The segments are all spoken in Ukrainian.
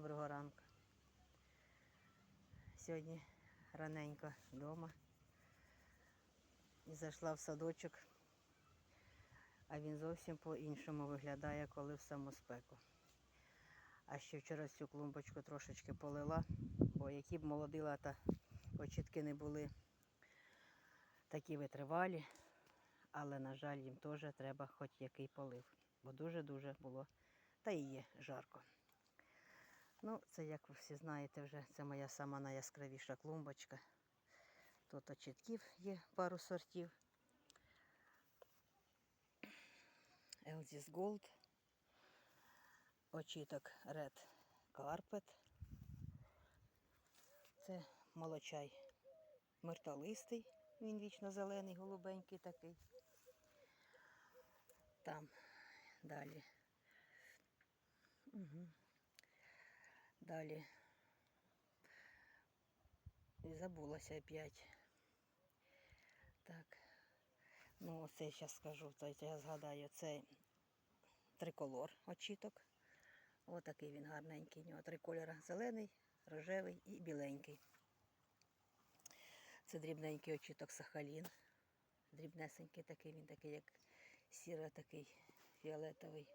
Доброго ранку. Сьогодні раненько вдома. І зайшла в садочок, а він зовсім по-іншому виглядає, коли в саму спеку. А ще вчора цю клумбочку трошечки полила, бо які б молодила, та очітки не були такі витривалі, але, на жаль, їм теж треба хоч який полив, бо дуже-дуже було, та і є жарко. Ну, це, як ви всі знаєте, вже це моя сама найяскравіша клумбочка. Тут очітків є пару сортів. Elzis Gold, очіток Red Carpet. Це молочай мертолистий, він вічно зелений, голубенький такий. Там далі. Угу. Далі. І забулася опять. Так. Ну, оце я зараз скажу, то я згадаю, це триколор очіток. Отакий він гарненький. У нього три кольори. Зелений, рожевий і біленький. Це дрібненький очіток сахалін. Дрібнесенький такий, він такий, як сіро такий фіолетовий.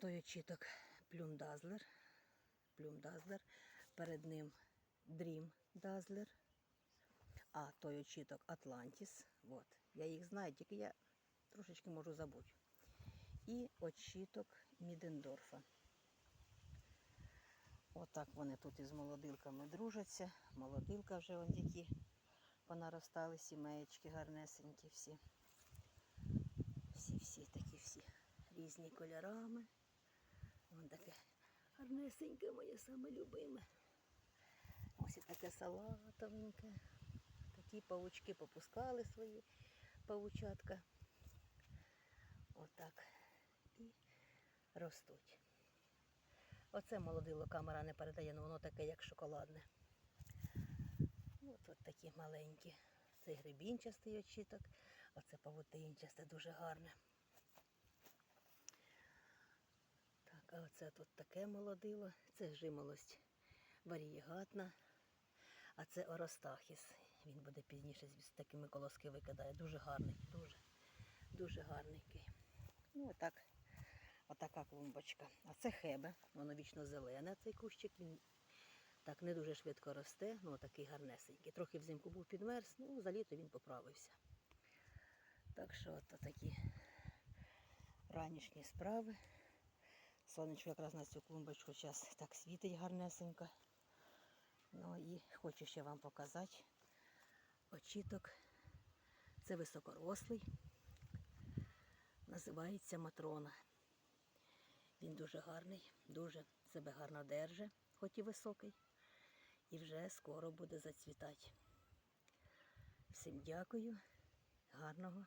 Той очіток плюмдазлер. Плюмдазлер. Перед ним Дрім Дазлер. А той очіток Атлантіс. От. Я їх знаю, тільки я трошечки можу забути. І очіток Мідендорфа. Отак вони тут із молодилками дружаться. Молодилка вже вон які понаростали, сімеєчки гарнесенькі всі. Всі-всі такі всі різні кольорами. Вон таке гарнесеньке моє саме любиме. Ось і таке салатовеньке. Такі павучки попускали свої павучатка. Отак. І ростуть. Оце молодило камера не передає, але воно таке, як шоколадне. От, от такі маленькі. Це грибінчастий очіток, оце павутинчасте, дуже гарне. Так, а оце тут таке молодило. Це жимолость варієгатна. А це Оростахіс. Він буде пізніше з такими колоски викидає. Дуже гарний, дуже, дуже гарненький. Ну, отак, отака клумбочка. А це хебе, воно вічно зелене, цей кущик. Він так не дуже швидко росте, ну такий гарнесенький. Трохи взимку був підмерз, ну за літо він поправився. Так що от такі ранішні справи. Сонечко якраз на цю клумбочку зараз так світить гарнесенько. Ну і хочу ще вам показати очіток. Це високорослий. Називається Матрона. Він дуже гарний, дуже себе гарно держить, хоч і високий. І вже скоро буде зацвітати. Всім дякую, гарного,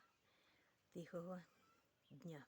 тихого дня.